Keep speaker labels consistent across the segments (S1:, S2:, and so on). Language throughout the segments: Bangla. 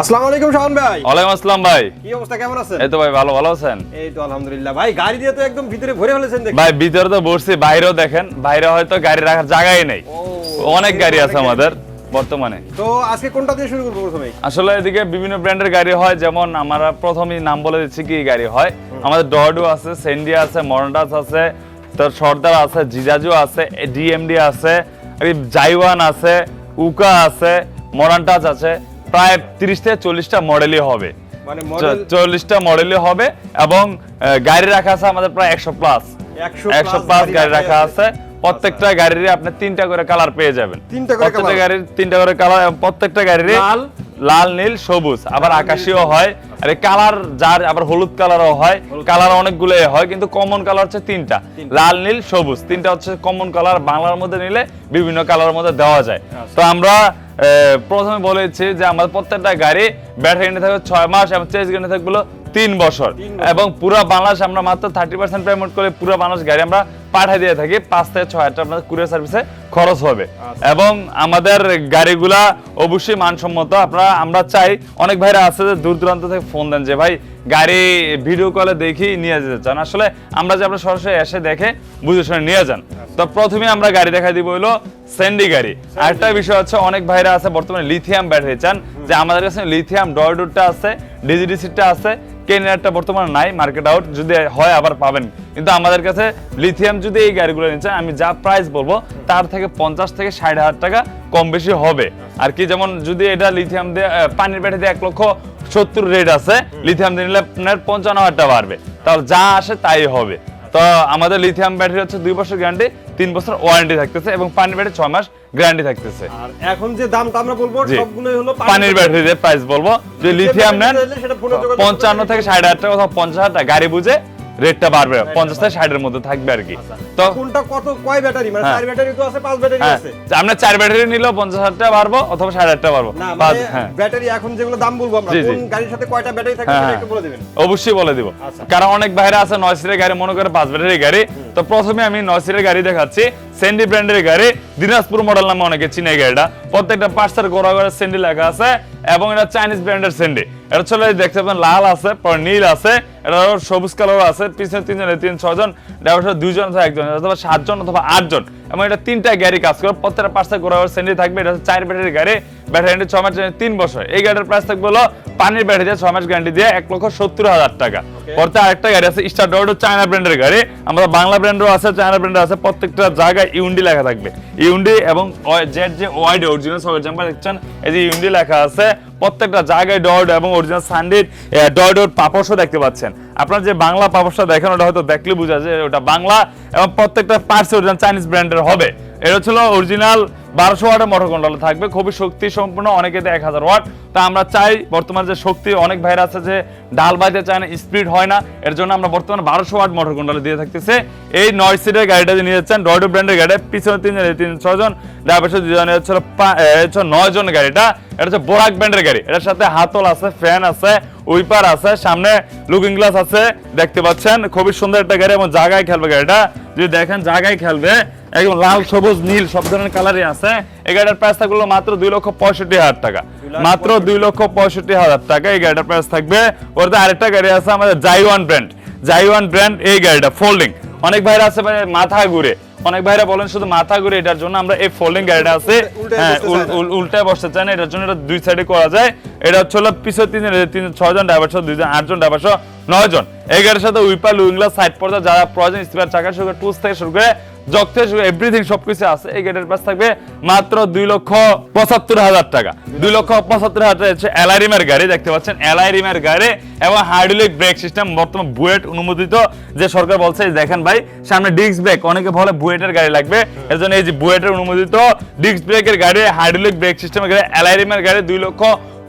S1: আসসালামু আলাইকুম শাওন ভাই।
S2: ওয়ালাইকুম আসসালাম ভাই।
S1: কি অবস্থা কেমন আছেন?
S2: এই তো ভাই ভালো ভালো আছেন?
S1: এই তো আলহামদুলিল্লাহ। ভাই গাড়ি দিয়ে তো একদম ভিতরে ভরে ফেলেছেন
S2: ভাই ভিতরে তো বাইরেও দেখেন। বাইরে হয়তো গাড়ি রাখার জায়গাই নেই। অনেক গাড়ি আছে আমাদের বর্তমানে।
S1: তো আজকে কোনটা দিয়ে শুরু করব প্রথমে
S2: আসলে এদিকে বিভিন্ন ব্র্যান্ডের গাড়ি হয় যেমন আমরা প্রথমেই নাম বলে দিচ্ছি কি গাড়ি হয়। আমাদের ডডু আছে সেন্ডি আছে মরন্ডাস আছে তোর সর্দার আছে জিজাজু আছে ডিএমডি আছে জাইওয়ান আছে উকা আছে মরান্টাস আছে। প্রায় তিরিশ থেকে চল্লিশটা মডেলই হবে।
S1: মানে
S2: চল্লিশটা মডেলই হবে এবং গাড়ি রাখা আছে আমাদের প্রায় একশো প্লাস একশো প্লাস
S1: গাড়ি রাখা আছে।
S2: প্রত্যেকটা গাড়িরই আপনি তিনটা করে কালার পেয়ে যাবেন।
S1: তিনটা করে
S2: প্রত্যেকটা গাড়ির তিনটা করে কালার প্রত্যেকটা
S1: লাল?
S2: নীল সবুজ। আবার আকাশীও হয় আর কালার যার আবার হলুদ কালারও হয়। কালার অনেকগুলো হয় কিন্তু কমন কালার হচ্ছে তিনটা। লাল নীল সবুজ। তিনটা হচ্ছে কমন কালার বাংলার মধ্যে নিলে বিভিন্ন কালারের মধ্যে দেওয়া যায়।
S1: আচ্ছা।
S2: তো আমরা প্রথমে বলেছে যে আমাদের প্রত্যেকটা গাড়ি ব্যাটারি গ্যারান্টি থাকবে ছয় মাস এবং চেস গ্যারান্টি থাকবে তিন বছর
S1: তিন বছর।
S2: এবং পুরো বাংলাদেশ আমরা মাত্র থার্টি পার্সেন্ট পেমেন্ট করে পুরো বাংলাদেশ গাড়ি আমরা পাঠিয়ে দিয়ে থাকি পাঁচ থেকে ছয় হাজার টাকা আপনাদের কুরিয়ার সার্ভিসে খরচ হবে। এবং আমাদের গাড়িগুলা অবশ্যই মানসম্মত। আপনারা আমরা চাই অনেক ভাইরা আছে যে দূর দূরান্ত থেকে ফোন দেন যে ভাই গাড়ি ভিডিও কলে দেখি নিয়ে যেতে চান। আসলে আমরা যে আপনার সরাসরি এসে দেখে বুঝে শুনে নিয়ে যান। তো প্রথমে আমরা গাড়ি দেখাই দিব হলো স্যান্ডি গাড়ি। আরেকটা বিষয় হচ্ছে অনেক ভাইরা আছে বর্তমানে লিথিয়াম ব্যাটারি চান যে আমাদের কাছে লিথিয়াম ডয়ডুটটা আছে ডিজিডিসিটা আছে কেনিয়ারটা বর্তমানে নাই মার্কেট আউট যদি হয় আবার পাবেন। কিন্তু আমাদের কাছে লিথিয়াম যদি এই গাড়িগুলো নিচ্ছে আমি যা প্রাইস বলব তার থেকে পঞ্চাশ থেকে ষাট হাজার টাকা কম বেশি হবে। আর কি যেমন যদি এটা লিথিয়াম দিয়ে পানির ব্যাটারি দিয়ে এক লক্ষ সত্তর রেট আছে লিথিয়াম দিয়ে নিলে আপনার পঞ্চান্ন হাজার টাকা বাড়বে। তাহলে যা আসে তাই হবে। তো আমাদের লিথিয়াম ব্যাটারি হচ্ছে দুই বছর গ্যারান্টি তিন বছর ওয়ারেন্টি থাকতেছে এবং পানির ব্যাটারি ছয় মাস গ্যারান্টি থাকতেছে।
S1: আর এখন যে দামটা আমরা বলব সবগুলোই হলো
S2: পানির ব্যাটারিতে প্রাইস বলব। যে লিথিয়াম নেন পঞ্চান্ন থেকে ষাট হাজার টাকা অথবা পঞ্চাশ হাজার টাকা গাড়ি বুঝে রেটটা বাড়বে পঞ্চাশ থেকে ষাটের মধ্যে থাকবে আর কি। তো
S1: কোনটা কত কয় ব্যাটারি? মানে
S2: হ্যাঁ।
S1: চার ব্যাটারি তো আছে পাঁচ ব্যাটারি
S2: হ্যাঁ।
S1: আছে।
S2: আমরা চার ব্যাটারি নিলেও পঞ্চাশ হাজার টাকা বাড়বো অথবা ষাট হাজার টাকা বাড়বো পাঁচ
S1: মানে
S2: হ্যাঁ।
S1: ব্যাটারি এখন যেগুলো দাম বলব আমরা। কোন গাড়ির সাথে কয়টা ব্যাটারি থাকবে। একটু বলে দিবেন।
S2: অবশ্যই বলে দিব।
S1: আচ্ছা।
S2: কারণ অনেক বাইরে আছে নয় সিটের গাড়ি মনে করে পাঁচ ব্যাটারি গাড়ি। তো প্রথমে আমি নয় সিটের গাড়ি দেখাচ্ছি। সেন্ডি ব্র্যান্ডের গাড়ি দিনাজপুর মডেল নামে অনেকে চিনে গাড়িটা। প্রত্যেকটা পাঁচটার গোড়া করে সেন্ডি লেখা আছে এবং এটা চাইনিজ ব্র্যান্ডের সেন্ডি এটা চলে দেখতে পাবেন লাল আছে পরে নীল আছে এটা সবুজ কালার আছে পিছনে তিনজন তিন ছজন ড্রাইভার দুইজন অথবা একজন অথবা সাতজন অথবা আটজন। এবং এটা তিনটা গাড়ি কাজ করে প্রত্যেকটা গোড়া করে সেন্ডি থাকবে এটা হচ্ছে চার ব্যাটারি গাড়ি ব্যাটারি ছ মাস তিন বছর। এই গাড়ির প্রাইস থাকবে হলো পানির ব্যাটারি দিয়ে ছ মাস গ্যারান্টি দিয়ে এক লক্ষ সত্তর হাজার টাকা। পরে আরেকটা গাড়ি আছে স্টার ডটো চায়না ব্র্যান্ডের গাড়ি। আমাদের বাংলা ব্র্যান্ডও আছে চায়না ব্র্যান্ডের আছে প্রত্যেকটা জায়গায় ইউন্ডি লেখা থাকবে। ইউন্ডি এবং জেড যে ওয়াইড অরিজিনাল সব এক্সাম্পল দেখছেন এই যে ইউন্ডি লেখা আছে প্রত্যেকটা জায়গায় ডট এবং অরিজিনাল সানডিট ডট ডট পাপসও দেখতে পাচ্ছেন। আপনার যে বাংলা পাপসটা দেখেন, ওটা হয়তো দেখলে বোঝা যায় ওটা বাংলা এবং প্রত্যেকটা পার্টস অরিজিনাল চাইনিজ ব্র্যান্ডের হবে। এটা ছিল অরিজিনাল বারোশো ওয়াটের মোটর থাকবে, খুবই শক্তি সম্পূর্ণ অনেকে এক হাজার ওয়াট। তা আমরা চাই বর্তমানে যে শক্তি, অনেক ভাইরা আছে যে ডাল বাইতে চায় না, স্পিড হয় না, এর জন্য আমরা বর্তমানে বারোশো ওয়াট মোটর দিয়ে থাকতেছে। এই নয় সিটের গাড়িটা যে নিয়ে যাচ্ছেন ডয়ডো ব্র্যান্ডের গাড়ি পিছনে তিনজন তিন ছজন ড্রাইভার দুজন হচ্ছে নয় জন গাড়িটা। এটা হচ্ছে বোরাক ব্র্যান্ডের গাড়ি। এটার সাথে হাতল আছে ফ্যান আছে উইপার আছে সামনে লুকিং গ্লাস আছে দেখতে পাচ্ছেন। খুবই সুন্দর একটা গাড়ি এবং জায়গায় খেলবে গাড়িটা। যদি দেখেন জায়গায় খেলবে। একদম লাল সবুজ নীল সব ধরনের কালারই আছে। এই গাড়িটার প্রাইস থাকল মাত্র দুই লক্ষ পঁয়ষট্টি হাজার টাকা। মাত্র দুই লক্ষ পঁয়ষট্টি হাজার টাকা। এই গাড়িটার প্রাইস থাকবে। ওরতে আরেকটা গাড়ি আছে আমাদের জাইওয়ান ব্র্যান্ড জাইওয়ান ব্র্যান্ড এই গাড়িটা ফোল্ডিং অনেক ভাইরা আছে ভাই মাথা ঘুরে। অনেক ভাইরা বলেন শুধু মাথা ঘুরে এটার জন্য আমরা এই ফোল্ডিং গাড়িটা আছে। হ্যাঁ। উল্টায় বসতে চায় না এটার জন্য এটা দুই সাইডে করা যায়। এটা হচ্ছে হলো পিছনে তিন তিন ছয়জন ড্রাইভার সহ দুইজন আটজন ড্রাইভার সহ নয়জন। এই গাড়ির সাথে উইপার লুইংলা সাইড পর্যন্ত যারা প্রয়োজন স্পিয়ার চাকা শুরু করে টুস থেকে শুরু করে থেকে এভরিথিং সবকিছু আছে। এই গাড়ির প্রাইস থাকবে মাত্র দুই লক্ষ পঁচাত্তর হাজার টাকা। দুই লক্ষ পঁচাত্তর হাজার টাকা হচ্ছে গাড়ি, দেখতে পাচ্ছেন এলআইরিমের গাড়ি এবং হাইড্রোলিক ব্রেক সিস্টেম বর্তমান বুয়েট অনুমোদিত। যে সরকার বলছে, দেখেন ভাই, সামনে ডিস্ক ব্রেক অনেকে বলে বুয়েটের গাড়ি লাগবে। এর জন্য এই যে বুয়েটের অনুমোদিত ডিস্ক ব্রেকের গাড়ি হাইড্রোলিক ব্রেক সিস্টেমের গাড়ি এলআইরিমের গাড়ি, দুই লক্ষ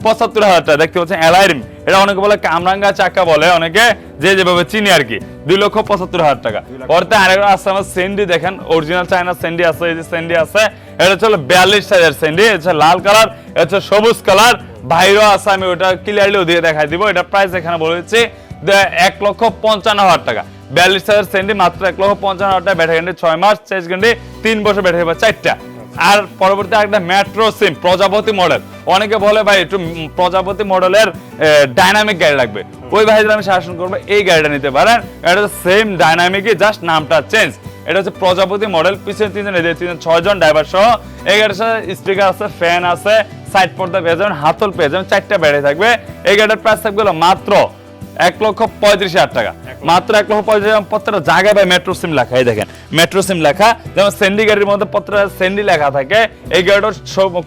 S2: পঁচাত্তর হাজার টাকা। দেখতে পাচ্ছেন এলআইরিম এটা অনেকে বলে কামরাঙ্গা চাকা বলে, অনেকে যে যেভাবে চিনি আর কি, দুই লক্ষ পঁচাত্তর হাজার টাকা। পরে আরেকটা আছে আমার সেন্ডি দেখেন অরিজিনাল চায়না সেন্ডি আছে, এই যে সেন্ডি আছে, এটা হচ্ছে বিয়াল্লিশ সাইজের সেন্ডি এটা লাল কালার, এটা হচ্ছে সবুজ কালার, বাইরেও আছে, আমি ওটা ক্লিয়ারলিও দিয়ে দেখাই দিব, এটা প্রাইস এখানে বলেছি এক লক্ষ পঞ্চান্ন হাজার টাকা। বিয়াল্লিশ হাজার সেন্ডি মাত্র এক লক্ষ পঞ্চান্ন হাজার টাকা, ব্যাটারি ছয় মাস চেস গ্যারান্টি তিন বছর ব্যাটারি চারটা। আর পরবর্তী একটা মেট্রো সিম প্রজাপতি মডেল অনেকে বলে ভাই একটু প্রজাপতি মডেলের ডাইনামিক গাড়ি লাগবে। ওই ভাইদের আমি শাসন করব এই গাড়িটা নিতে পারেন। এটা সেম ডাইনামিকই জাস্ট নামটা চেঞ্জ এটা হচ্ছে প্রজাপতি মডেল পিছনে তিনজন এদের তিনজন ছয়জন ড্রাইভার সহ। এই গাড়ির সাথে স্পিকার আছে ফ্যান আছে সাইড পর্দা পেয়ে যাবেন হাতল পেয়ে যাবেন চারটা ব্যাটারি থাকবে। এই গাড়ির প্রাইস থাকবে মাত্র এক লক্ষ পঁয়ত্রিশ হাজার টাকা। মাত্র এক লক্ষ পঁয়ত্রিশ হাজার প্রত্যেকটা জায়গায় ভাই মেট্রো সিম লেখা এই দেখেন মেট্রো সিম লেখা। যেমন সেন্ডি গাড়ির মধ্যে প্রত্যেকটা সেন্ডি লেখা থাকে। এই গাড়িটার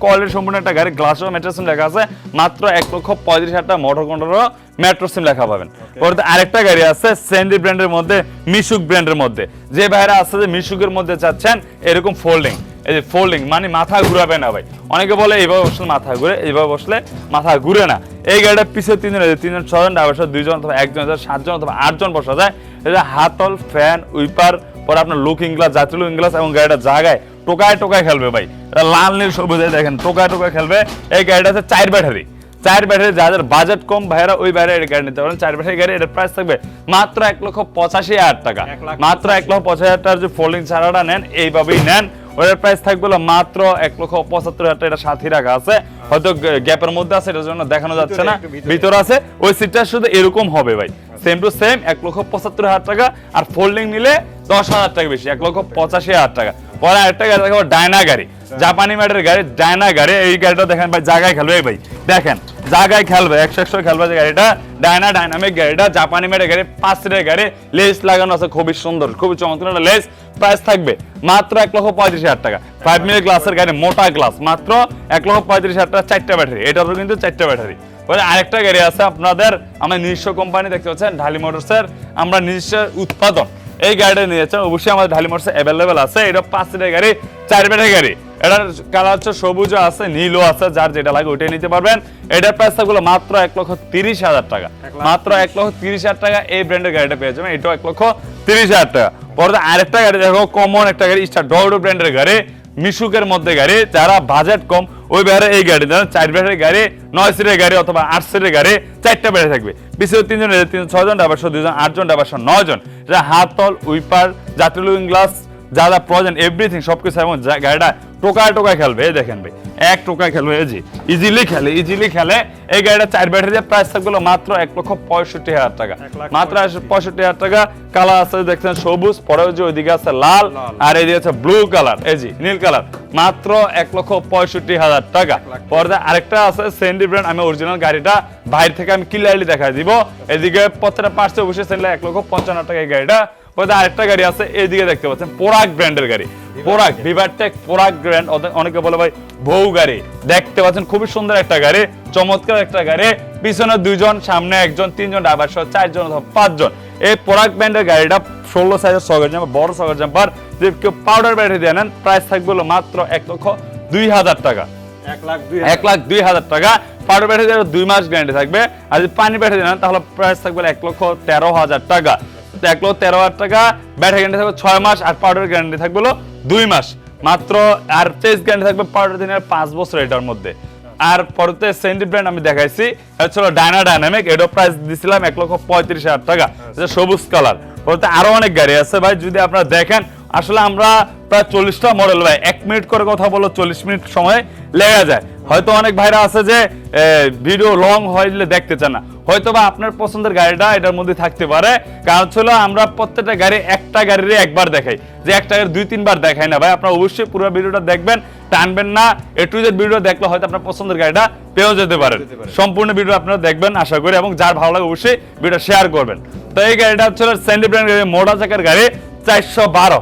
S2: কোয়ালিটি সম্পূর্ণ একটা গাড়ি গ্লাসও মেট্রো সিম লেখা আছে। মাত্র এক লক্ষ পঁয়ত্রিশ হাজার টাকা মোটর কন্ট্রোলও মেট্রো সিম লেখা পাবেন। ওটাতে আরেকটা গাড়ি আছে সেন্ডি ব্র্যান্ডের মধ্যে মিশুক ব্র্যান্ডের মধ্যে। যে ভাইরা আছে যে মিশুকের মধ্যে চাচ্ছেন এরকম ফোল্ডিং এই যে ফোল্ডিং মানে মাথা ঘুরাবে না ভাই। অনেকে বলে, এইভাবে বসলে মাথা ঘুরে, এইভাবে বসলে মাথা ঘুরে না। এই গাড়িটা পিছিয়ে তিনজন তিনজন ছজন ড্রাইভার দুইজন অথবা একজন সাতজন অথবা আটজন বসা যায়। এটা হাতল ফ্যান উইপার, পরে আপনার লুকিং গ্লাস জাতীয় লুকিং গ্লাস এবং গাড়িটা জায়গায় টোকায় টোকায় খেলবে ভাই। এটা লাল, নীল, সবুজ দেখেন, টোকায় টোকায় খেলবে। এই গাড়িটা আছে চার ব্যাটারি। চার ব্যাটারি যাদের বাজেট কম ভাইরা ওই বাইরে গাড়ি নিতে পারেন। চার ব্যাটারি গাড়ি এটার প্রাইস থাকবে মাত্র এক লক্ষ পঁচাশি হাজার টাকা। মাত্র এক লক্ষ পঁচাশি হাজার টাকার যে ফোল্ডিং ছাড়াটা নেন এইভাবেই নেন। ওটার প্রাইস থাকবে মাত্র এক লক্ষ পঁচাত্তর হাজার টাকা। সাথী রাখা আছে। হয়তো গ্যাপের মধ্যে আছে এটার জন্য দেখানো যাচ্ছে না।
S1: ভিতরে।
S2: আছে। ওই সিটটা শুধু এরকম হবে ভাই। সেম টু সেম এক লক্ষ পঁচাত্তর হাজার টাকা আর ফোল্ডিং নিলে দশ হাজার টাকা বেশি এক লক্ষ পঁচাশি হাজার টাকা। পরে আরেকটা গাড়ি দেখাবো ডায়না গাড়ি। জাপানি ম্যাটের গাড়ি, ডায়না গাড়ি, এই গাড়িটা দেখেন ভাই জায়গায় খেলবে ভাই। দেখেন জায়গায় খেলবে, একশো একশো খেলবে যে গাড়িটা। ডায়না ডাইনামিক গাড়িটা, জাপানি ম্যাটের গাড়ি পাঁচ সিটের গাড়ি, লেস লাগানো আছে, খুবই সুন্দর, খুবই চমৎকার লেস প্রাইস থাকবে মাত্র এক লক্ষ পঁয়ত্রিশ হাজার টাকা। ফাইভ মিনিট গ্লাসের গাড়ি, মোটা গ্লাস মাত্র এক লক্ষ পঁয়ত্রিশ হাজার টাকা, চারটা ব্যাটারি এটারও কিন্তু চারটা ব্যাটারি পরে আরেকটা গাড়ি আছে আপনাদের, আমরা নিজস্ব কোম্পানি দেখতে পাচ্ছেন, ঢালি মোটরসের আমরা নিজস্ব উৎপাদন। এই গাড়িটা নিয়েছেন, অবশ্যই আমাদের ঢালি মোটরস অ্যাভেলেবেল আছে, এটা পাঁচ গাড়ি, চার ব্যাটারি গাড়ি। এটার কালার হচ্ছে সবুজও আছে নীলও আছে যার যেটা লাগে ওইটাই নিতে পারবেন। এটার প্রাইস মাত্র এক লক্ষ তিরিশ হাজার টাকা। মাত্র এক লক্ষ তিরিশ হাজার টাকা এই ব্র্যান্ডের গাড়িটা পেয়ে যাবেন এটাও এক লক্ষ তিরিশ হাজার টাকা। পরে আরেকটা গাড়ি দেখো কমন একটা গাড়ি স্টার ডগডো ব্র্যান্ডের গাড়ি মিশুকের মধ্যে গাড়ি যারা বাজেট কম ওই ব্যারে এই গাড়ি ধরেন চার ব্যাটারি গাড়ি নয় সিটের গাড়ি অথবা আট সিটের গাড়ি চারটা ব্যাটারি থাকবে। পিছিয়ে তিনজন তিনজন ছজন ডাবার সহ দুজন আটজন ডাবার সহ নয়জন। যারা হাত তল উইপার জাতীয় লুইং গ্লাস যা যা প্রয়োজন এভরিথিং সবকিছু এবং গাড়িটা টোকায় টোকায় খেলবে এই দেখেন ভাই এক টোকায় খেলবে এই জি ইজিলি খেলে ইজিলি খেলে এই গাড়িটা চার ব্যাটারি প্রাইস থাকবে মাত্র এক লক্ষ পঁয়ষট্টি হাজার টাকা মাত্র পঁয়ষট্টি হাজার টাকা কালার আছে দেখছেন সবুজ পরে যে ওইদিকে আছে লাল। আর এইদিকে আছে ব্লু কালার এই জি নীল কালার মাত্র এক লক্ষ পঁয়ষট্টি হাজার টাকা। পর্দা আরেকটা আছে সেন্ডি ব্র্যান্ড আমি অরিজিনাল গাড়িটা বাইরে থেকে আমি ক্লিয়ারলি দেখা দিব এদিকে প্রত্যেকটা পার্টসে অবশ্যই সেন্ডে এক লক্ষ পঞ্চান্ন টাকা এই গাড়িটা পর্দা আরেকটা গাড়ি আছে এইদিকে দেখতে পাচ্ছেন পোরাক ব্র্যান্ডের গাড়ি। পোরাক ভিভারটেক পোরাক ব্র্যান্ড অনেকে বলে ভাই বউ গাড়ি। দেখতে পাচ্ছেন খুবই সুন্দর একটা গাড়ি চমৎকার একটা গাড়ি। পিছনে দুইজন সামনে একজন তিনজন ড্রাইভার সহ চারজন অথবা পাঁচজন। এই পোরাক ব্র্যান্ডের গাড়িটা ষোলো সাইজের সকেট জাম্পার বড় সকেট জাম্পার যদি কেউ পাউডার ব্যাটারি দিয়ে নেন প্রাইস থাকবে মাত্র এক লক্ষ দুই হাজার টাকা।
S1: এক লাখ দুই
S2: এক লাখ দুই হাজার টাকা। পাউডার ব্যাটারি দিয়ে দুই মাস গ্যারান্টি থাকবে। আর যদি পানি ব্যাটারি নেন তাহলে প্রাইস থাকবে এক লক্ষ তেরো হাজার টাকা। এক তেরো হাজার টাকা। ব্যাটারি গ্যারান্টি থাকবে ছয় মাস আর পাউডার গ্যারান্টি থাকবে দুই মাস। মাত্র আর চেস গ্যারান্টি থাকবে পাউডার দিনের পাঁচ বছর এটার মধ্যে। আর পরতে সেন্ডি ব্র্যান্ড আমি দেখাইছি, এটা ছিল ডায়না ডাইনামিক এটার প্রাইস দিছিলাম এক লক্ষ পঁয়ত্রিশ হাজার টাকা। এটা সবুজ কালার বলতে আরও অনেক গাড়ি আছে ভাই, যদি আপনারা দেখেন, আসলে আমরা প্রায় চল্লিশটা মডেল ভাই। এক মিনিট করে কথা বলো, চল্লিশ মিনিট সময় লেগে যায়। হয়তো অনেক ভাইরা আছে যে ভিডিও লং হইলে দেখতে চান না। হয়তো বা আপনার পছন্দের গাড়িটা এটার মধ্যে থাকতে পারে। কারণ ছিল আমরা প্রত্যেকটা গাড়ি একটা গাড়ির একবার দেখাই। যে একটা গাড়ি দুই তিনবার দেখাই না ভাই। আপনার অবশ্যই পুরো ভিডিওটা দেখবেন টানবেন না। এ টু জেড ভিডিও দেখলে হয়তো আপনার পছন্দের গাড়িটা পেয়েও যেতে পারেন। সম্পূর্ণ ভিডিও আপনারা দেখবেন আশা করি। এবং যার ভালো লাগে অবশ্যই ভিডিও শেয়ার করবেন। তো এই গাড়িটা হচ্ছে স্যান্ডি ব্র্যান্ড গাড়ি মোটা চাকার গাড়ি চারশো বারো।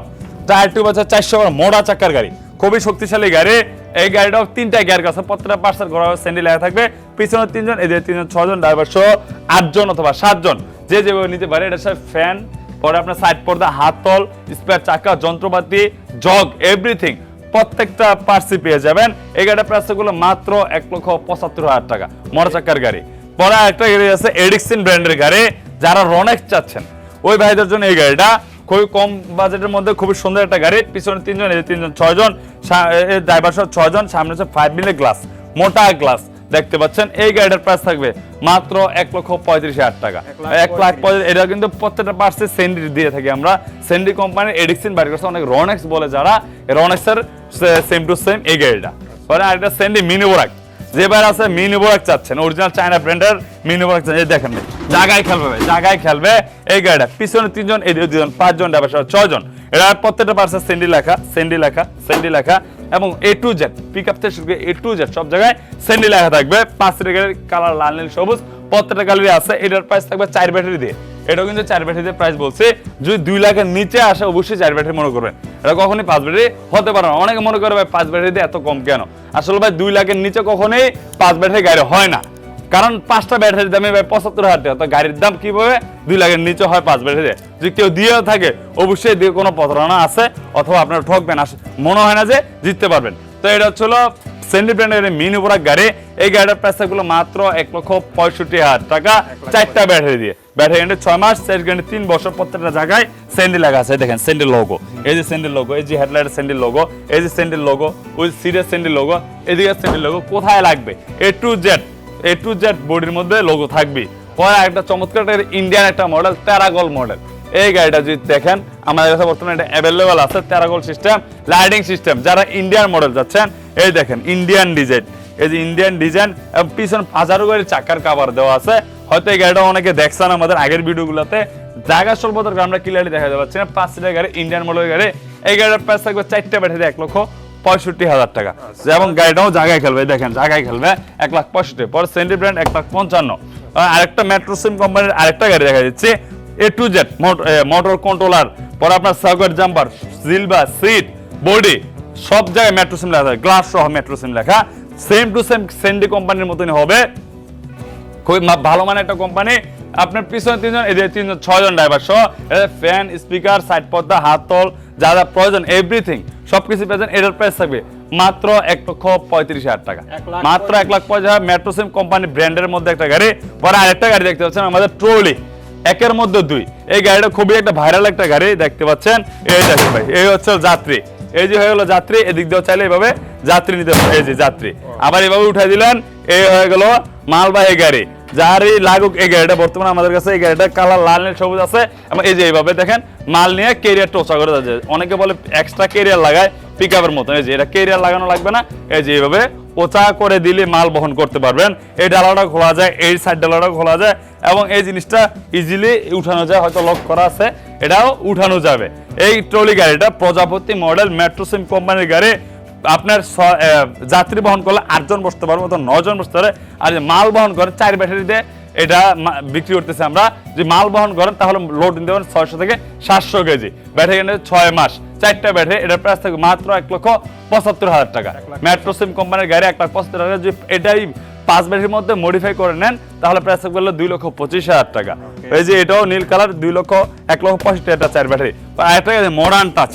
S2: টায়ার টু বছর চারশো বারো মোটা চাকার গাড়ি। খুবই শক্তিশালী গাড়ি। এই গাড়িটাও তিনটা গিয়ার আছে প্রত্যেকটা পার্সাল করা হবে স্যান্ডি লেখা থাকবে। পিছনে তিনজন এদের তিনজন ছজন ড্রাইভার সহ আটজন অথবা সাতজন। যে যেভাবে নিতে পারে, এটা সাথে ফ্যান পরে আপনার সাইড পর্দা হাতল স্পেয়ার চাকা, যন্ত্রপাতি জগ এভরিথিং প্রত্যেকটা পার্সি পেয়ে যাবেন। এই গাড়ির প্রাইসগুলো মাত্র এক লক্ষ পঁচাত্তর হাজার টাকা। মোটর চাকার গাড়ি। পরে একটা গাড়ি আছে এডিকসিন ব্র্যান্ডের গাড়ি। যারা রনেক চাচ্ছেন, ওই ভাইদের জন্য এই গাড়িটা খুবই কম বাজেটের মধ্যে খুবই সুন্দর একটা গাড়ি। পিছনে তিনজন এই তিনজন ছয়জন ড্রাইভার সহ ছয়জন সামনে হচ্ছে ফাইভ মিলি গ্লাস মোটা গ্লাস দেখতে পাচ্ছেন এই গাড়িটার প্রাইস থাকবে মাত্র এক লক্ষ পঁয়ত্রিশ হাজার টাকা।
S1: এক লাখ
S2: পঁয়ত্রিশ। এটা কিন্তু প্রত্যেকটা পার্সে সেন্ডি দিয়ে থাকি আমরা। সেন্ডি কোম্পানির এডিক্সিন বাইর করছে অনেক রনেক্স বলে যারা রনেক্সের সেম টু সেম এই গাড়িটা। পরে আরেকটা সেন্ডি মিনি বোরাক যে বাইরে আছে মিনি বোরাক চাচ্ছেন অরিজিনাল চায়না ব্র্যান্ডের মিনি বোরাক চাচ্ছেন। দেখেন ভাই, জায়গায় খেলবে ভাই, জায়গায় খেলবে এই গাড়িটা। পিছনে তিনজন এদিকে দুজন পাঁচজন ড্রাইভার সহ ছয়জন। এটা প্রত্যেকটা পার্সে সেন্ডি লেখা সেন্ডি লেখা সেন্ডি লেখা এবং A to Z pick up থেকে শুরু করে এ টু জেড সব জায়গায় সেন্ডি লেখা থাকবে। পাঁচ সিটের কালার লাল নীল সবুজ প্রত্যেকটা কালারই আছে। এটার প্রাইস থাকবে চার ব্যাটারি দিয়ে। এটাও কিন্তু চার ব্যাটারি দিয়ে প্রাইস বলছে। যদি দুই লাখের নিচে আসে অবশ্যই চার ব্যাটারি মনে করবেন। এটা কখনই পাঁচ ব্যাটারি হতে পারে না। অনেকে মনে করে ভাই পাঁচ ব্যাটারি দিয়ে এত কম কেন? আসলে ভাই দুই লাখের নিচে কখনোই পাঁচ ব্যাটারি গাড়ি হয় না। কারণ পাঁচটা ব্যাটারির দামে ভাই পঁচাত্তর হাজার টাকা। তো গাড়ির দাম কীভাবে দুই লাখের নিচে হয় পাঁচ ব্যাটারি যদি কেউ দিয়েও থাকে, অবশ্যই দিয়ে কোনো প্রতারণা আছে অথবা আপনারা ঠকবেন। আস- মনে হয় না যে জিততে পারবেন। তো এটা হচ্ছিল সেন্ডি ব্র্যান্ডের মিনি বোরাক গাড়ি। এই গাড়িটার প্রাইস মাত্র এক লক্ষ পঁয়ষট্টি হাজার টাকা। চারটা ব্যাটারি দিয়ে। ব্যাটারি ছয় মাস, সেট গ্যান্ডে তিন বছর প্রত্যেকটা জায়গায় স্যান্ডেল লাগা আছে। দেখেন, স্যান্ডেল লোগো এই যে স্যান্ডেল লোগো এই যে হেডলাইটের স্যান্ডেল লোগো এই যে স্যান্ডেল লোগো ওই সিরিয়াস স্যান্ডেল লোগো এদিকে স্যান্ডেল লোগো কোথায় লাগবে? A to Z A to Z বডির মধ্যে লোগো থাকবে। পরে একটা চমৎকার ইন্ডিয়ান একটা মডেল প্যারাগল মডেল এই গাড়িটা যদি দেখেন, আমাদের কাছে বর্তমানে এটা অ্যাভেলেবল আছে প্যারাগল সিস্টেম লাইটিং সিস্টেম যারা ইন্ডিয়ান মডেল যাচ্ছেন, এই দেখেন ইন্ডিয়ান ডিজাইন এই যে ইন্ডিয়ান ডিজাইন এবং পিছন হাজারো গাড়ির চাকার কাভার দেওয়া আছে। হয়তো এই গাড়িটা অনেকে দেখছেন আমাদের আগের ভিডিওগুলোতে। জায়গা স্বল্পতার কারণে আমরা ক্লিয়ারলি দেখা যাচ্ছে। না পাঁচ সিটের গাড়ি ইন্ডিয়ান মডেলের গাড়ি। এই গাড়িটার প্রাইস থাকবে চারটে ব্যাটারি এক লক্ষ পঁয়ষট্টি হাজার টাকা। যেমন গাড়িটাও জায়গায় খেলবে দেখেন জায়গায় খেলবে এক লাখ পঁয়ষট্টি। পরে সেন্টি ব্র্যান্ড এক লাখ পঞ্চান্ন। আরেকটা মেট্রো সিম কোম্পানির আরেকটা গাড়ি দেখা যাচ্ছে। A to Z motor controller পরে আপনার circuit jumper silver seat body সব জায়গায় মেট্রো সিম লেখা গ্লাস সহ মেট্রো সিম লেখা। সেম টু সেম সেন্ডি কোম্পানির মতনই হবে। খুবই ভালো মানের একটা কোম্পানি আপনার পিছনে তিনজন এদিকে তিনজন ছয়জন ড্রাইভার সহ ফ্যান স্পিকার সাইড পর্দা হাত তল যা যা প্রয়োজন এভরিথিং সবকিছু পেয়েছেন এটার প্রাইস থাকবে মাত্র এক লক্ষ পঁয়ত্রিশ হাজার টাকা। মাত্র এক লাখ পঁয়ত্রিশ হাজার মেট্রো সিম কোম্পানি ব্র্যান্ডের মধ্যে একটা গাড়ি পরে আরেকটা গাড়ি দেখতে পাচ্ছেন আমাদের ট্রলি একের মধ্যে দুই। এই গাড়িটা খুবই একটা ভাইরাল একটা গাড়ি দেখতে পাচ্ছেন এই দেখেন ভাই এই হচ্ছে যাত্রী। এই যে হয়ে গেল যাত্রী এদিক দিয়েও চাইলে এভাবে যাত্রী নিতে পারে এই যে যাত্রী। আবার এভাবে উঠাই দিলেন এই হয়ে গেল মালবাহী গাড়ি। যারই লাগুক, এই গাড়িটা বর্তমানে আমাদের কাছে, এই গাড়িটা কালার লাল, নীল, সবুজ আছে। এবং এই যে এইভাবে দেখেন, মাল নিয়ে কেরিয়ার টোচা করে যাচ্ছে। অনেকে বলে এক্সট্রা কেরিয়ার লাগায় পিক আপের মতো। এই যে এটা কেরিয়ার লাগানো লাগবে না। এই যে এইভাবে ওচা করে দিলে মাল বহন করতে পারবেন। এই ডালাটা খোলা যায়, এই সাইড ডালাটা খোলা যায় এবং এই জিনিসটা ইজিলি উঠানো যায়, হয়তো লক করা আছে। এটাও উঠানো যাবে। এই ট্রলি গাড়িটা প্রজাপতি মডেল মেট্রোসিম কোম্পানির গাড়ি। আপনার যাত্রী বহন করলে আটজন বসতে পারবে অথবা নজন বসতে পারে। আর যে মাল বহন করে চার ব্যাটারি দিয়ে এটা বিক্রি করতেছে আমরা। যে মাল বহন করেন তাহলে লোড নিতে পারেন ছয়শো থেকে সাতশো কেজি। ব্যাটারি ছয় মাস। চারটা ব্যাটারি এটার প্রাইস থাকবে মাত্র এক লক্ষ পঁচাত্তর হাজার টাকা। মেট্রো সিম কোম্পানির গাড়ি এক লাখ পঁচাত্তর হাজার। যদি এটাই পাঁচ ব্যাটারির মধ্যে মডিফাই করে নেন তাহলে প্রাইস থাকবে দুই লক্ষ পঁচিশ হাজার টাকা। এই যে এটাও নীল কালার দুই লক্ষ এক লক্ষ পঁয়ষট্টি হাজার চার ব্যাটারি। আরেকটা মডার্ন টাচ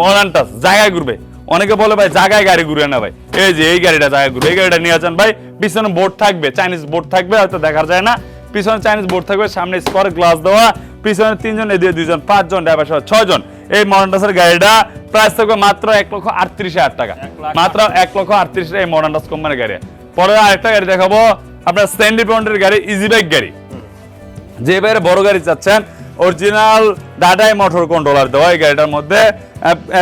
S2: মডার্ন টাচ জায়গায় ঘুরবে। অনেকে বলে ভাই জায়গায় গাড়ি ঘুরে না ভাই। এই যে এই গাড়িটা জায়গায় ঘুরে এই গাড়িটা নিয়ে যান ভাই পিছনে বোর্ড থাকবে চাইনিজ বোর্ড থাকবে হয়তো দেখা যায় না। পিছনে চাইনিজ বোর্ড থাকবে সামনে স্কোয়ার গ্লাস দেওয়া পিছনে তিনজন এদিকে দুইজন পাঁচজন ড্রাইভার সহ ছয়জন। এই মডার্ন টাচের গাড়িটা প্রাইস থাকবে মাত্র এক লক্ষ আটত্রিশ হাজার টাকা। মাত্র এক লক্ষ আটত্রিশ এই মডার্ন টাচ কোম্পানির গাড়ি। পরে আরেকটা গাড়ি দেখাবো আপনার স্ট্যান্ডি ব্রন্ডের গাড়ি ইজি বাইক গাড়ি। যে বাইরে বড় গাড়ি চাচ্ছেন অরিজিনাল ডাটাই মোটর কন্ট্রোলার দেওয়া এই গাড়িটার মধ্যে।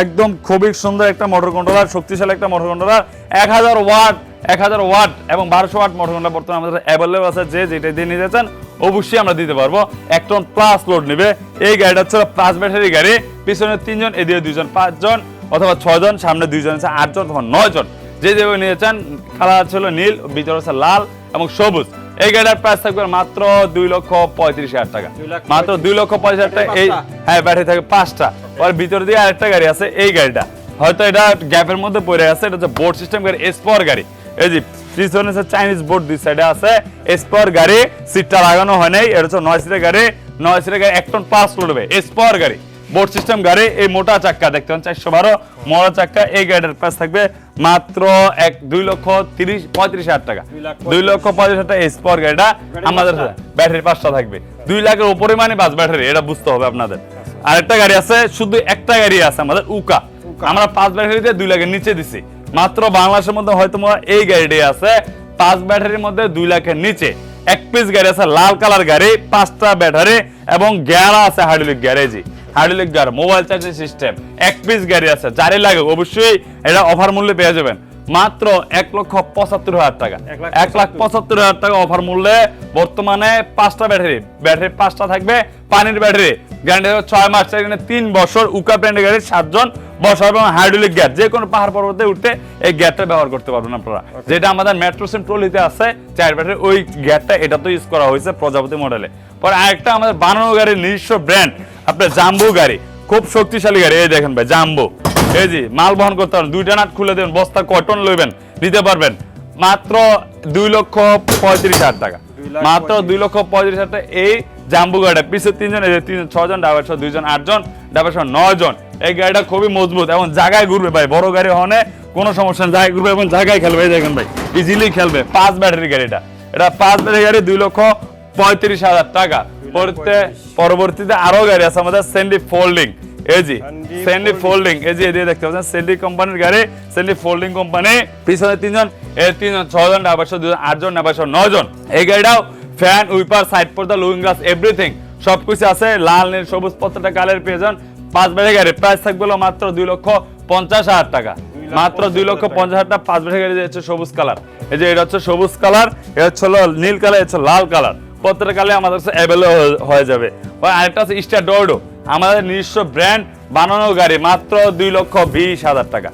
S2: একদম খুবই সুন্দর একটা মোটর কন্ট্রোলার শক্তিশালী একটা মোটর কন্ট্রোলার এক হাজার ওয়াট, এক হাজার ওয়াট এবং বারোশো ওয়াট মোটর কন্ট্রোলার বর্তমানে আমাদের অ্যাভেলেবল আছে। যে যেটা দিয়ে নিতে চান, অবশ্যই আমরা দিতে পারব। এক টন প্লাস লোড নেবে। এই গাড়িটা হচ্ছে প্লাস ব্যাটারি গাড়ি। পিছনে তিনজন, এদিকে দুইজন পাঁচজন অথবা ছয়জন, সামনে দুইজন আছে, আটজন অথবা নয়জন। যে যেভাবে নিয়ে চান কালার ছিল নীল ভিতরে আছে লাল এবং সবুজ। এই গাড়িটার প্রাইস থাকবে মাত্র দুই লক্ষ পঁয়ত্রিশ হাজার টাকা। মাত্র দুই লক্ষ পঁয়ত্রিশ হাজার টাকা। এই হ্যাঁ ব্যাটারি থাকে পাঁচটা। ওর ভিতর দিয়ে আরেকটা গাড়ি আছে এই গাড়িটা। হয়তো এটা গ্যাপের মধ্যে পড়ে আছে এটা হচ্ছে বোর্ড সিস্টেম গাড়ি এসপর গাড়ি। এই যে পিছনে হচ্ছে চাইনিজ বোর্ড দুই সাইডে আছে এসপর গাড়ি সিটটা লাগানো হয় নাই এটা হচ্ছে নয় সিটের গাড়ি নয় সিটের গাড়ি এক টন পাঁচ লড়বে এসপর গাড়ি। বোর্ড সিস্টেম গাড়ি এই মোটা চাক্কা দেখতে পাচ্ছেন চারশো বারো মোটা চাক্কা এই গাড়ির প্রাইস থাকবে মাত্র এক দুই লক্ষ তিরিশ পঁয়ত্রিশ হাজার টাকা।
S1: দুই
S2: লক্ষ পঁয়ত্রিশ। হাজার টাকা এসপর গাড়িটা আমাদের? ব্যাটারি পাঁচটা থাকবে। দুই লাখের উপরে মানে বাস ব্যাটারি এটা বুঝতে হবে আপনাদের। আরেকটা গাড়ি আছে শুধু একটা গাড়ি আছে আমাদের উকা। আমরা পাঁচ ব্যাটারিতে দুই লাখের নিচে দিছি। মাত্র বাংলাদেশের মধ্যে হয়তো এই গাড়িটাই আছে পাঁচ ব্যাটারির মধ্যে দুই লাখের নিচে। এক পিস গাড়ি আছে লাল কালার গাড়ি পাঁচটা ব্যাটারি এবং গ্যারা আছে হাইড্রোলিক গ্যারেজি হাইড্রোলিক গ্যার মোবাইল চার্জিং সিস্টেম এক পিস গাড়ি আছে যারই লাগে অবশ্যই এটা অফার মূল্যে পেয়ে যাবেন। মাত্র এক লক্ষ পঁচাত্তর হাজার টাকা।
S1: এক লাখ
S2: পঁচাত্তর হাজার টাকা অফার মূল্যে বর্তমানে পাঁচটা ব্যাটারি ব্যাটারি পাঁচটা থাকবে পানির ব্যাটারি গ্যারান্টি ছয় মাস এখানে তিন বছর উকা ব্র্যান্ডের গাড়ি সাতজন বসা এবং হাইড্রোলিক গ্যাস যে কোনো পাহাড় পর্বতে উঠতে এই গ্যাসটা ব্যবহার করতে পারবেন আপনারা। যেটা আমাদের মেট্রো সেন ট্রলিতে আছে চার ব্যাটারি ওই গ্যাসটা এটা তো ইউজ করা হয়েছে প্রজাপতি মডেলে পরে আরেকটা আমাদের বানানো গাড়ির নিজস্ব ব্র্যান্ড আপনার জাম্বু গাড়ি। খুব শক্তিশালী গাড়ি। এই দেখেন ভাই জাম্বো। এই জি মাল বহন করতে পারবেন দুইটা নাট খুলে দেবেন বস্তা কটন লইবেন নিতে পারবেন। মাত্র দুই লক্ষ পঁয়ত্রিশ হাজার টাকা। মাত্র দুই লক্ষ পঁয়ত্রিশ হাজার টাকা এই জাম্বু গাড়িটা। পিছে তিনজন এই যে তিনজন ছজন ডাবার সহ দুইজন আটজন ডাবার সহ নয় জন এই গাড়িটা খুবই মজবুত এবং জায়গায় ঘুরবে ভাই। বড় গাড়ি হনে কোনো সমস্যা নেই। জায়গায় ঘুরবে এবং জায়গায় খেলবে। এই দেখেন ভাই ইজিলি খেলবে। পাঁচ ব্যাটারি গাড়িটা। এটা পাঁচ ব্যাটারি গাড়ি দুই লক্ষ পঁয়ত্রিশ হাজার টাকা। পরবর্তীতে পরবর্তীতে আরও গাড়ি আছে আমাদের সেন্ডি ফোল্ডিং এই জি
S1: Sandy
S2: সেন্ডি ফোল্ডিং এই যে এদিকে দেখতে পাচ্ছেন সেন্ডি কোম্পানির গাড়ি সেন্ডি ফোল্ডিং কোম্পানি পিছনে তিনজন এর তিনজন ছজন ডাবাসো দুজন আটজন ডাবাসো নজন। এই গাড়িটাও ফ্যান উইপার সাইড পর্দা লুইং গ্লাস এভরিথিং সবকিছু আছে লাল নীল সবুজ পত্রটা কালের পেয়েছেন পাঁচ বেড়ে গাড়ি প্রাইস থাকবে মাত্র দুই লক্ষ পঞ্চাশ হাজার টাকা। মাত্র দুই লক্ষ পঞ্চাশ হাজার টাকা। পাঁচ বেড়ে গাড়ি হচ্ছে সবুজ কালার। এই যে এটা হচ্ছে সবুজ কালার এটা হচ্ছে নীল কালার এটা হচ্ছে লাল কালার। প্রত্যেকটা কালে আমাদের কাছে অ্যাভেলেবল হয়ে যাবে। আরেকটা আছে স্টার ডোডো আমাদের নিজস্ব ব্র্যান্ড বানানো গাড়ি, মাত্র দুই লক্ষ বিশ হাজার টাকা।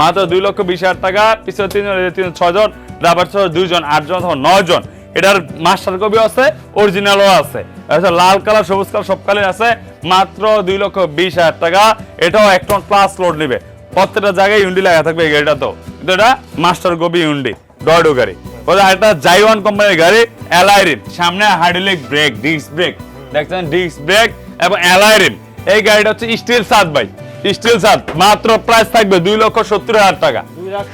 S2: মাত্র দুই লক্ষ বিশ হাজার টাকা, পিছনে তিনজন তিনজন ছজন রাবার ছয় দুইজন, আটজন অথবা নয় জন এটার মাস্টার কপি আছে অরিজিনালও আছে। আচ্ছা লাল কালার, সবুজ কালার, সব কালার আছে। মাত্র দুই লক্ষ বিশ হাজার টাকা। এটাও এক টন প্লাস লোড নিবে। প্রত্যেকটা জায়গায় ইউন্ডি লাগা থাকবে এই গাড়িটা তো। এটা মাস্টার কপি ইউন্ডি ডয়ডো গাড়ি। ওটা একটা জাইওয়ান কোম্পানির গাড়ি অ্যালাইরিন সামনে হাইড্রোলিক ব্রেক ডিস্ক ব্রেক দেখছেন? ডিস্ক ব্রেক এবং অ্যালাইরিন এই গাড়িটা হচ্ছে স্টিল সাত বাই স্টিল সাত মাত্র প্রাইস থাকবে দুই লক্ষ সত্তর হাজার টাকা।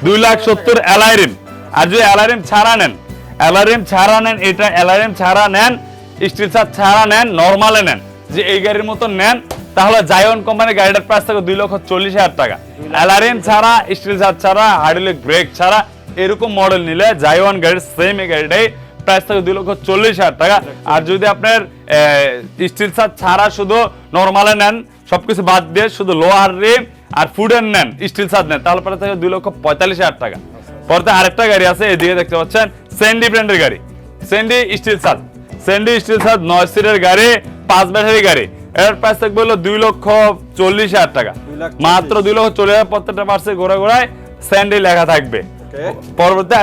S2: দুই লাখ সত্তর অ্যালাইরিন আর যদি অ্যালাইরিন ছাড়া নেন অ্যালাইরিন ছাড়া নেন এটা অ্যালাইরিন ছাড়া নেন স্টিল সাত ছাড়া নেন নর্মালে নেন। যে এই গাড়ির মতো নেন তাহলে জায়ন কোম্পানির গাড়িটার প্রাইস থাকবে দুই লক্ষ চল্লিশ হাজার টাকা। অ্যালারিন ছাড়া স্টিল ছাড়া হাইড্রোলিক ব্রেক ছাড়া এরকম মডেল নিলে জায়ওয়ান গাড়ির সেম এই গাড়িটাই প্রাইস থাকে দুই লক্ষ চল্লিশ হাজার টাকা। আর যদি আপনার স্টিল সার ছাড়া শুধু নর্মালে নেন সবকিছু বাদ দিয়ে শুধু লোহার রিম আর ফুডের নেন স্টিল সার নেন তাহলে পরে থাকে দুই লক্ষ পঁয়তাল্লিশ হাজার টাকা। পরে আরেকটা গাড়ি আছে এদিকে দেখতে পাচ্ছেন সেন্ডি ব্র্যান্ডের গাড়ি। সেন্ডি স্টিল সার সেন্ডি স্টিল সার নয় সিটের গাড়ি পাঁচ ব্যাটারি গাড়ি। এর প্রাইস থাকবে হলো দুই লক্ষ চল্লিশ হাজার টাকা। মাত্র দুই লক্ষ চল্লিশ হাজার প্রত্যেকটা পার্সে ঘোরা ঘোরায় স্যান্ডি লেখা থাকবে. পরবর্তী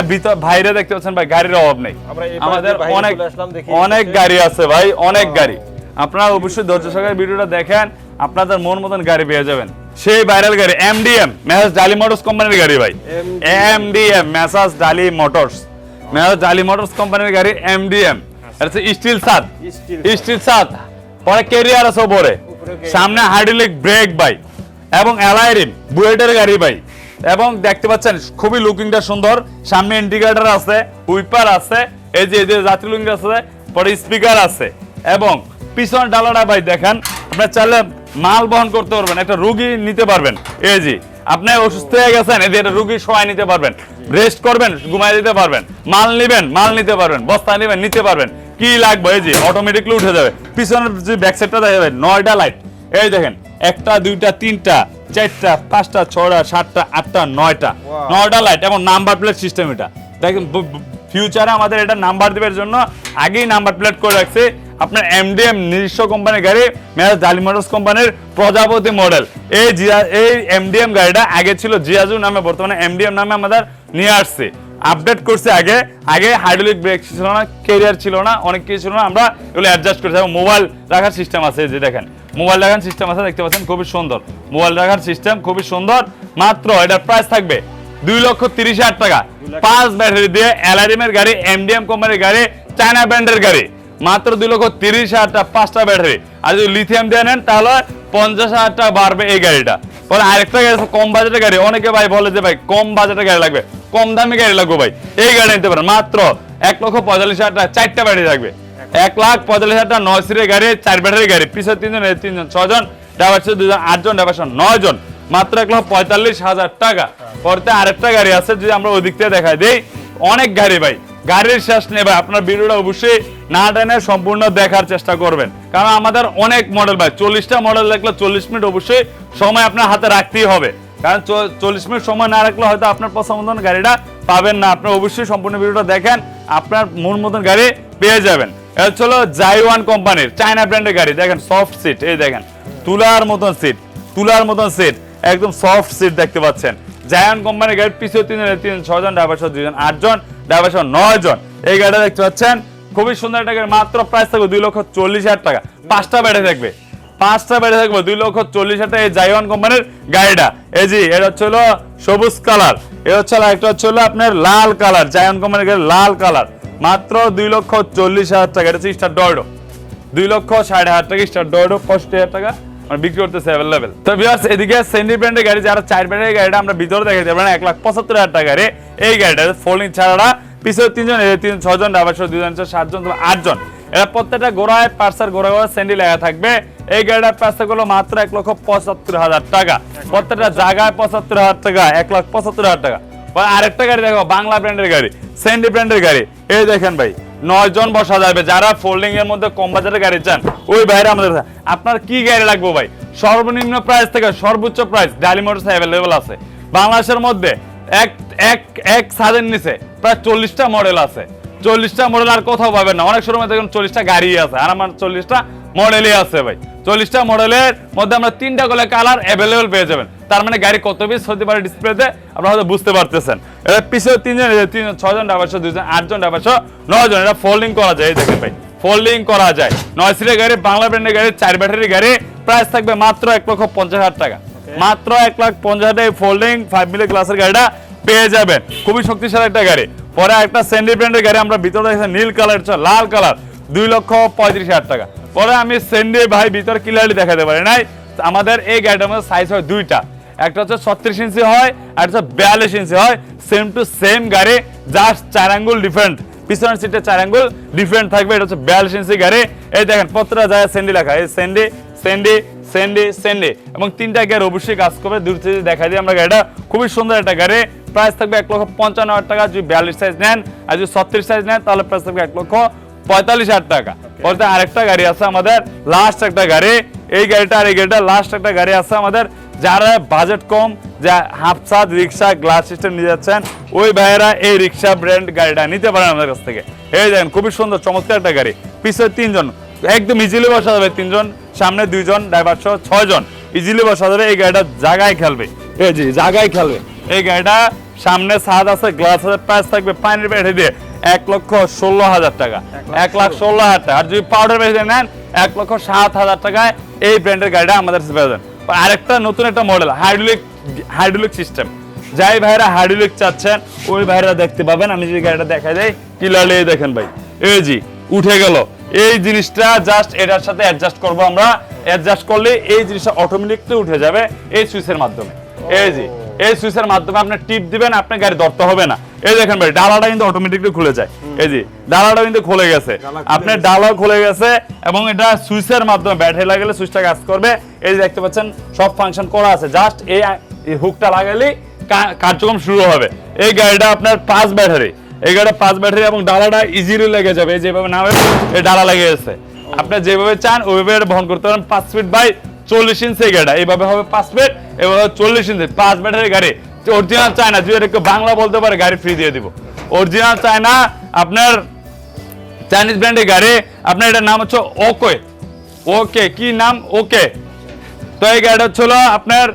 S2: বাইরে দেখতে পাচ্ছেন ভাই গাড়ির অভাব নেই। আমাদের অনেক অনেক গাড়ি আছে ভাই অনেক গাড়ি। আপনারা অবশ্যই ধৈর্য সহকারে ভিডিওটা দেখেন আপনাদের মন মতন গাড়ি পেয়ে যাবেন। সেই ভাইরাল গাড়ি এমডিএম মেসাজ ডালি মোটরস কোম্পানির গাড়ি ভাই। এমডিএম মেসাজ ডালি মোটরস মেসাজ ডালি মোটরস কোম্পানির গাড়ি এমডিএম এটা স্টিল সাত স্টিল সাত পরে কেরিয়ার আছে উপরে। সামনে হাইড্রোলিক ব্রেক ভাই। এবং অ্যালাইরিন বুয়েটের গাড়ি ভাই। এবং দেখতে পাচ্ছেন, খুবই লুকিংটা সুন্দর। সামনে ইন্ডিকেটার আছে উইপার আছে, এই যে এই যে যাত্রী লুকিং আছে, পরে স্পিকার আছে। এবং পিছন ডালাটা ভাই দেখেন, আপনার চাইলে মাল বহন করতে পারবেন, একটা রুগী নিতে পারবেন। এই যে, আপনি অসুস্থ হয়ে গেছেন, এই যে একটা রুগী সহায় নিতে পারবেন। রেস্ট করবেন ঘুমাই দিতে পারবেন। মাল নিবেন, মাল নিতে পারবেন, বস্তা নিবেন, নিতে পারবেন। কি লাগবে? এই যে অটোমেটিকলি উঠে যাবে। পিছনের যে ব্যাক সাইডটা দেখা যাবে, নয়টা লাইট এই দেখেন, একটা, দুইটা, তিনটা চারটা পাঁচটা ছটা সাতটা আটটা নয়টা। নয়টা লাইট এবং নাম্বার প্লেট সিস্টেম এটা। দেখেন ফিউচারে আমাদের এটা নাম্বার দেওয়ার জন্য আগেই নাম্বার প্লেট করে রাখছে আপনার এমডিএম নিজস্ব কোম্পানির গাড়ি মেয়াজ ডালি মোটরস কোম্পানির প্রজাপতি মডেল এই জিয়া এই এমডিএম গাড়িটা আগে ছিল জিয়াজু নামে বর্তমানে এমডিএম নামে আমাদের নিয়ে আসছে। আপডেট করছে আগে। আগে হাইড্রোলিক ব্রেক ছিল না কেরিয়ার ছিল না অনেক কিছু ছিল না। আমরা এগুলো অ্যাডজাস্ট করেছি এবং মোবাইল রাখার সিস্টেম আছে যে দেখেন। মোবাইল রাখার সিস্টেম আছে দেখতে পাচ্ছেন খুবই সুন্দর। মোবাইল রাখার সিস্টেম খুবই সুন্দর। মাত্র এটার প্রাইস থাকবে দুই লক্ষ তিরিশ হাজার টাকা। পাঁচ ব্যাটারি দিয়ে অ্যালারিমের গাড়ি এমডিএম কোম্পানির গাড়ি চায়না ব্র্যান্ডের গাড়ি। মাত্র দুই লক্ষ তিরিশ হাজার টাকা পাঁচটা ব্যাটারি আর যদি লিথিয়াম দিয়ে নেন তাহলে পঞ্চাশ হাজার টাকা বাড়বে এই গাড়িটা। পরে আরেকটা গাড়ি আছে কম বাজেটের গাড়ি। অনেকে ভাই বলে যে ভাই কম বাজেটের গাড়ি লাগবে। কম দামি গাড়ি লাগবে ভাই। এই গাড়ি নিতে পারেন। মাত্র এক লক্ষ পঁয়তাল্লিশ হাজার টাকা চারটা ব্যাটারি থাকবে। এক লাখ পঁয়তাল্লিশ হাজার টাকা নয় সিটের গাড়ি, চার ব্যাটারি গাড়ি। পিছনে তিনজন তিনজন, ছজন ড্রাইভার ছিল দুজন, আটজন ড্রাইভার ছিল নয় জন। মাত্র এক লাখ পঁয়তাল্লিশ হাজার টাকা। পরতে আরেকটা গাড়ি আছে, যদি আমরা ওই থেকে দেখাই দিই। অনেক গাড়ি ভাই। গাড়ির শেষ নেই ভাই। আপনার ভিডিওটা অবশ্যই না টেনে সম্পূর্ণ দেখার চেষ্টা করবেন। কারণ আমাদের অনেক মডেল ভাই। চল্লিশটা মডেল দেখলে চল্লিশ মিনিট অবশ্যই সময় আপনার হাতে রাখতেই হবে। কারণ চল্লিশ মিনিট সময় না রাখলে হয়তো আপনার পছন্দ গাড়িটা পাবেন না। আপনি অবশ্যই সম্পূর্ণ ভিডিওটা দেখেন। আপনার মন মতন গাড়ি পেয়ে যাবেন। এটা হলো জাইওয়ান কোম্পানির চায়না ব্র্যান্ডের গাড়ি। দেখেন সফট সিট এই দেখেন। তুলার মতন সিট তুলার মতন সিট একদম সফট সিট দেখতে পাচ্ছেন। জায়ান কোম্পানির গাড়ির পিছিয়ে তিন তিন ছজন ড্রাইভার সহ দুজন আটজন ড্রাইভার সহ নয় জন এই গাড়িটা দেখতে পাচ্ছেন, খুবই সুন্দর একটা গাড়ি, মাত্র প্রাইস থাকবে দুই লক্ষ চল্লিশ হাজার টাকা। পাঁচটা ব্যাটারি থাকবে। পাঁচটা ব্যাটারি থাকবে দুই লক্ষ চল্লিশ হাজার টাকা এই জাইওয়ান কোম্পানির গাড়িটা। এই জি এটা হচ্ছে হলো সবুজ কালার এটা হচ্ছে একটা হচ্ছে হলো আপনার লাল কালার জায়ান কোম্পানির গাড়ি লাল কালার মাত্র দুই লক্ষ চল্লিশ হাজার টাকা। এটা হচ্ছে স্টার ডয়ডো দুই লক্ষ ষাট হাজার টাকা স্টার ডয়ডো পঁয়ষট্টি হাজার টাকা। মানে বিক্রি করতেছে অ্যাভেলেবেল তো ভিউয়ার্স এদিকে সেন্ডি ব্র্যান্ডের গাড়ি যারা চার ব্র্যান্ডের গাড়িটা আমরা ভিতরে দেখাতে পারবেন এক লাখ পঁচাত্তর হাজার টাকা গাড়ি এই গাড়িটা। ফোল্ডিং ছাড়াটা পিছনে তিনজন তিন ছজন ড্রাইভার সহ দুজন সাতজন আটজন। এরা প্রত্যেকটা গোড়ায় পার্সার গোড়া গোড়া স্যান্ডি লেখা থাকবে। এই গাড়িটার প্রাইসগুলো মাত্র এক লক্ষ পঁচাত্তর হাজার টাকা। প্রত্যেকটা জায়গায় পঁচাত্তর হাজার টাকা, এক লাখ পঁচাত্তর হাজার টাকা। আরেকটা গাড়ি দেখো, বাংলা ব্র্যান্ডের গাড়ি স্যান্ডি ব্র্যান্ডের গাড়ি। এই দেখেন ভাই, নয় জন বসা যাবে, যারা ফোল্ডিং এর মধ্যে কম বাজারের গাড়ি চান, ওই বাইরে আমাদের আপনার কি গাড়ি লাগবে ভাই? সর্বনিম্ন প্রাইস থেকে সর্বোচ্চ প্রাইস ডালি মোটরস অ্যাভেলেবল আছে। বাংলাদেশের মধ্যে এক এক এক সাদের নিচে প্রায় চল্লিশটা মডেল আছে। চল্লিশটা মডেল আর কোথাও পাবেন না। অনেক সময় দেখুন, চল্লিশটা গাড়ি আছে। আর আমার চল্লিশটা মডেলই আছে ভাই। চল্লিশটা মডেলের মধ্যে আমরা তিনটা করে কালার অ্যাভেলেবল পেয়ে যাবেন। তার মানে গাড়ি কত পিস হতে পারে ডিসপ্লেতে আপনারা হয়তো বুঝতে পারতেছেন। এটা পিছিয়ে তিনজন তিনজন ছজন ডাবারশো দুজন আটজন ডাবারশো নজন এটা ফোল্ডিং করা যায় এই দেখেন ভাই। ফোল্ডিং করা যায়। নয় সিটের গাড়ি বাংলা ব্র্যান্ডের গাড়ি চার ব্যাটারি গাড়ি প্রাইস থাকবে মাত্র এক লক্ষ পঞ্চাশ হাজার টাকা। মাত্র এক লাখ পঞ্চাশ হাজার ফোল্ডিং ফাইভ মিলি ক্লাসের গাড়িটা পেয়ে যাবেন। খুবই শক্তিশালী একটা গাড়ি। পরে একটা স্যান্ডি ব্র্যান্ডের গাড়ি আমরা ভিতরে দেখছি নীল কালার লাল কালার দুই লক্ষ পঁয়ত্রিশ হাজার টাকা। পরে আমি স্যান্ডি ভাই ভিতরে ক্লিয়ারলি দেখাতে পারি নাই। আমাদের এই গাড়িটার মধ্যে সাইজ হয় দুইটা। একটা হচ্ছে ছত্রিশ ইঞ্চি হয় আর হচ্ছে বিয়াল্লিশ ইঞ্চি হয়। সেম টু সেম গাড়ি জাস্ট চার আঙ্গুল ডিফারেন্ট পিছনের সিটে চার আঙ্গুল ডিফারেন্ট থাকবে এটা হচ্ছে বিয়াল্লিশ ইঞ্চি গাড়ি। এই দেখেন প্রত্যেকটা জায়গায় স্যান্ডি লেখা। এই স্যান্ডি স্যান্ডি স্যান্ডি স্যান্ডি এবং তিনটা গিয়ার অবশ্যই কাজ করবে। দূর থেকে দেখা দিই আমরা গাড়িটা। খুবই সুন্দর একটা গাড়ি। প্রাইস থাকবে এক লক্ষ পঞ্চান্ন হাজার টাকা। যদি বিয়াল্লিশ সাইজ নেন আর যদি ছত্রিশ সাইজ নেন তাহলে প্রাইস থাকবে এক লক্ষ পঁয়তাল্লিশ হাজার টাকা। বলতে আরেকটা গাড়ি আছে আমাদের। লাস্ট একটা গাড়ি। এই গাড়িটা আর এই গাড়িটা লাস্ট একটা গাড়ি আছে আমাদের। যারা বাজেট কম যা হাফসাদ রিক্সা গ্লাস সিস্টেম নিয়ে যাচ্ছেন ওই ভাইয়েরা এই রিক্সা ব্র্যান্ড গাড়িটা নিতে পারেন আমাদের কাছ থেকে। এই দেখেন খুবই সুন্দর চমৎকার একটা গাড়ি। পিছনে তিনজন একদম ইজিলি বসা যাবে তিনজন সামনে দুইজন ড্রাইভার সহ ছয়জন। ইজিলি বসা যাবে এই গাড়িটা জায়গায় খেলবে। এই জি জায়গায় খেলবে। এই গাড়িটা সামনে ছাদ আছে গ্লাস আছে প্রাইস থাকবে পানির ব্যাটারি দিয়ে এক লক্ষ ষোলো হাজার টাকা। এক লাখ ষোলো হাজার টাকা। আর যদি পাউডার ব্যাটারি নেন এক লক্ষ সাত হাজার টাকায় এই ব্র্যান্ডের গাড়িটা আমাদের কাছে পেয়ে যাবেন। আরেকটা নতুন একটা মডেল হাইড্রোলিক হাইড্রোলিক সিস্টেম যাই ভাইরা হাইড্রোলিক চাচ্ছেন, ওই ভাইরা দেখতে পাবেন, আমি যদি গাড়িটা দেখা যায় কিলালে দেখেন ভাই। এই জি উঠে গেল। এই জিনিসটা জাস্ট এটার সাথে অ্যাডজাস্ট করব আমরা। অ্যাডজাস্ট করলে এই জিনিসটা অটোমেটিকলি উঠে যাবে এই সুইচের মাধ্যমে। এই জি এই সুইচের মাধ্যমে আপনি টিপ দিবেন আপনার গাড়ি ধরতে হবে না। এই দেখেন ভাই ডালাটা কিন্তু অটোমেটিকলি খুলে যায়। এই জি ডালাটা কিন্তু খুলে গেছে। আপনার। ডালাও খুলে গেছে এবং এটা সুইচের মাধ্যমে ব্যাটারি লাগালে সুইচটা কাজ করবে। এই যে দেখতে পাচ্ছেন সব ফাংশন করা আছে। জাস্ট এই হুকটা লাগালেই কার্যক্রম শুরু হবে। এই গাড়িটা আপনার পাঁচ ব্যাটারি। এই গাড়িটা পাঁচ ব্যাটারি এবং ডালাটা ইজিলি লেগে যাবে। এই যেভাবে নামে এই ডালা লেগে গেছে। আপনি যেভাবে চান ওইভাবে এটা বহন করতে পারেন। পাঁচ ফিট বাই চল্লিশ ইঞ্চি এই গাড়িটা। এইভাবে হবে পাঁচ ফিট হবে চল্লিশ ইঞ্চি পাঁচ ব্যাটারি গাড়ি। অরিজিনাল চায় না যদি এটা কেউ বাংলা বলতে পারে গাড়ি ফ্রি দিয়ে দিব। অরিজিনাল চায় না আপনার চাইনিজ ব্র্যান্ডের গাড়ি আপনার এটার নাম হচ্ছে ওকে ওকে কি নাম? ওকে তো এই গাড়িটা ছিল আপনার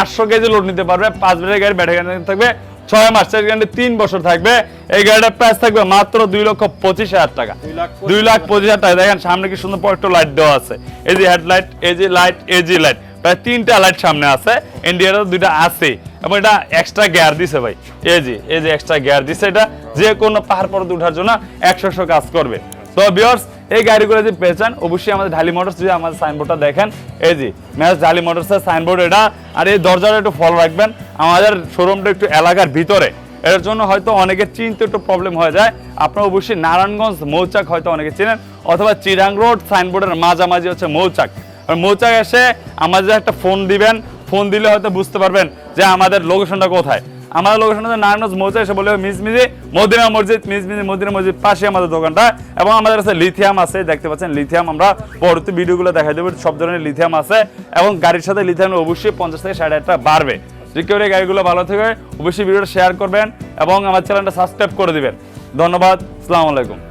S2: আটশো কেজি লোড নিতে পারবে পাঁচ ব্যাটারি গাড়ি ব্যাটারি গাড়ি থাকবে ছয় মাস চার গাড়ি তিন বছর থাকবে। এই গাড়িটার প্রাইস থাকবে মাত্র দুই লক্ষ পঁচিশ হাজার টাকা।
S1: দুই লাখ পঁচিশ
S2: দুই লাখ পঁচিশ হাজার টাকা। দেখেন সামনে কি সুন্দর পয়েন্ট লাইট দেওয়া আছে। এই যে হেডলাইট এই যে লাইট এই যে লাইট প্রায় তিনটা লাইট সামনে আছে ইন্ডিয়ারও দুইটা আছে, এবং এটা এক্সট্রা গিয়ার দিছে ভাই। এই যে এই যে এক্সট্রা গিয়ার দিছে এটা, যে কোনো পাহাড় পর্বত উঠার জন্য একশো কাজ করবে। তো বিয়ার্স এই গাড়িগুলো যদি পেয়েছেন অবশ্যই আমাদের ঢালি মোটরস যদি আমাদের সাইনবোর্ডটা দেখেন, এই যে, ম্যাচ ঢালি মোটরসের সাইনবোর্ড এটা, আর এই দরজাটা একটু ফলো রাখবেন, আমাদের শোরুমটা একটু এলাকার ভিতরে। এর জন্য হয়তো অনেকে চিনতে একটু প্রবলেম হয়ে যায়, আপনারা অবশ্যই নারায়ণগঞ্জ মৌচাক হয়তো অনেকে চিনেন, অথবা চিরাং রোড সাইনবোর্ডের মাঝামাঝি হচ্ছে মৌচাক। মৌচাক এসে আমাদের একটা ফোন দিবেন ফোন দিলে হয়তো বুঝতে পারবেন যে আমাদের লোকেশনটা কোথায়। আমাদের লোকেশন হচ্ছে নারায়ণগঞ্জ মৌজা এসে বলে মিস মিজি মদিনা মসজিদ মিস মিজি মদিনা মসজিদ পাশে আমাদের দোকানটা। এবং আমাদের কাছে লিথিয়াম আছে, দেখতে পাচ্ছেন লিথিয়াম আমরা পরবর্তী ভিডিওগুলো দেখাই দেবো, সব ধরনের লিথিয়াম আছে। এবং গাড়ির সাথে লিথিয়াম অবশ্যই পঞ্চাশ থেকে ষাট হাজার বাড়বে। এই গাড়িগুলো ভালো থেকে অবশ্যই ভিডিওটা শেয়ার করবেন এবং আমার চ্যানেলটা সাবস্ক্রাইব করে দিবেন। ধন্যবাদ, আসসালামু আলাইকুম।